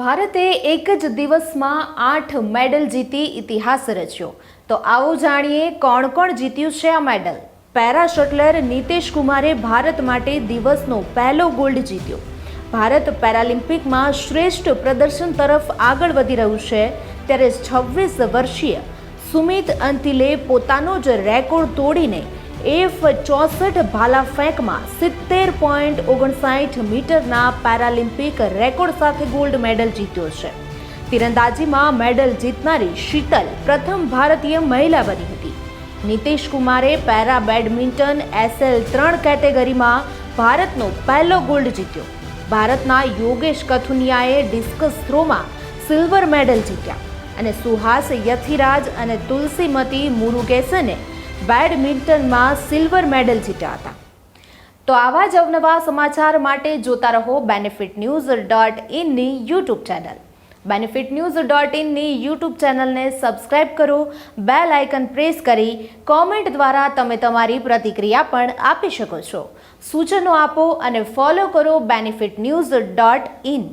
ભારતે એક જ દિવસમાં આઠ મેડલ જીતી ઇતિહાસ રચ્યો. તો આવો જાણીએ કોણ કોણ જીત્યું છે આ મેડલ? પેરા શટલર નીતેશ કુમારે ભારત માટે દિવસનો પહેલો ગોલ્ડ જીત્યો. ભારત પેરાલિમ્પિકમાં શ્રેષ્ઠ પ્રદર્શન તરફ આગળ વધી રહ્યું છે, ત્યારે છવ્વીસ વર્ષીય સુમિત અંતિલે પોતાનો જ રેકોર્ડ તોડીને એફ ચોસઠ ભાલા ફેંકમાં સિત્તેર પોઈન્ટ ઓગણસાઠ મીટરના પેરાલિમ્પિક રેકોર્ડ સાથે ગોલ્ડ મેડલ જીત્યો છે. તીરંદાજીમાં મેડલ જીતનારી શીતલ પ્રથમ ભારતીય મહિલા બની હતી. નીતિશ કુમારે પેરા બેડમિન્ટન એસએલ ત્રણ કેટેગરીમાં ભારતનો પહેલો ગોલ્ડ જીત્યો. ભારતના યોગેશ કથુનિયાએ ડિસ્કસ થ્રોમાં સિલ્વર મેડલ જીત્યા અને સુહાસ યથિરાજ અને તુલસીમતી મુરુગેસને બેડમિન્ટનમાં સિલ્વર મેડલ જીત્યા હતા. તો આવા જ અવનવા સમાચાર માટે જોતા રહો benefit news dot ઇનની YouTube channel benefit news dot ઇનની YouTube ચેનલને સબસ્ક્રાઇબ કરો બેલ આઇકન પ્રેસ કરી કોમેન્ટ દ્વારા તમે તમારી પ્રતિક્રિયા પણ આપી શકો છો. સૂચનો આપો અને ફોલો કરો બેનિફિટ ન્યૂઝ ડોટ ઇન